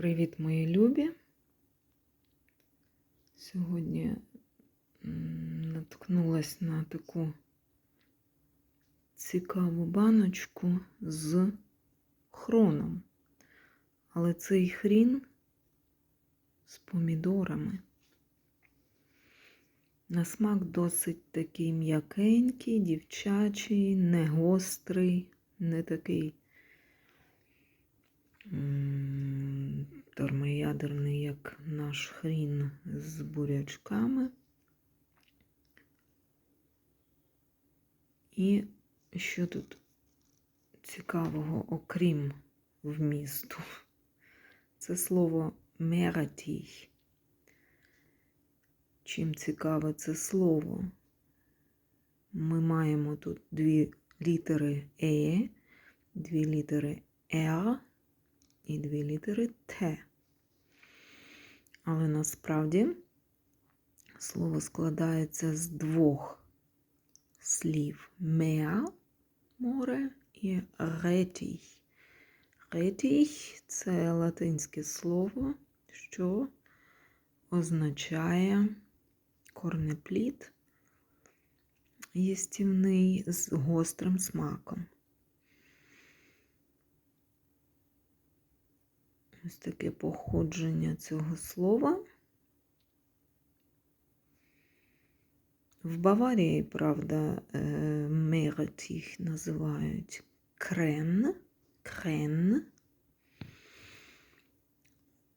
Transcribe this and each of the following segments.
Привіт, мої любі. Сьогодні наткнулась на таку цікаву баночку з хроном. Але цей хрін з помідорами. На смак досить такий м'якенький, дівчачий, не гострий, не такий термоядерний, як наш хрін з бурячками. І що тут цікавого, окрім вмісту? Це слово мератій. Чим цікаве це слово? Ми маємо тут дві літери Е, дві літери Р і дві літери Т. Але насправді слово складається з двох слів меа море і ретій. Ретій це латинське слово, що означає корнеплід їстівний з гострим смаком. Ось таке походження цього слова. В Баварії, правда, мерет їх називають крен, крен,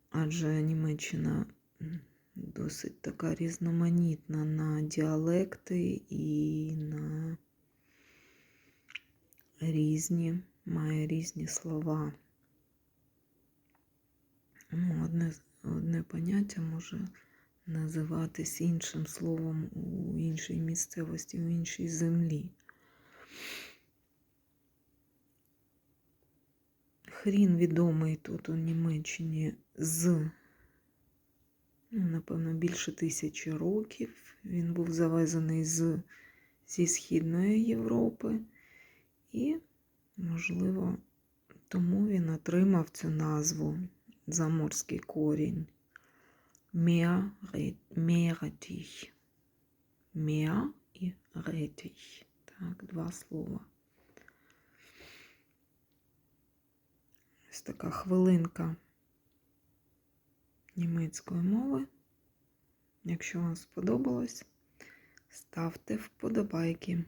адже Німеччина досить така різноманітна на діалекти і на різні, має різні слова. Ну, одне, одне поняття може називатись іншим словом у іншій місцевості, у іншій землі. Хрін відомий тут у Німеччині з, ну, напевно, більше тисячі років. Він був завезений з, зі Східної Європи і, можливо, тому він отримав цю назву заморський корінь. Меретій. Меа і ретій. Так, два слова. Ось така хвилинка німецької мови. Якщо вам сподобалось, ставте вподобайки.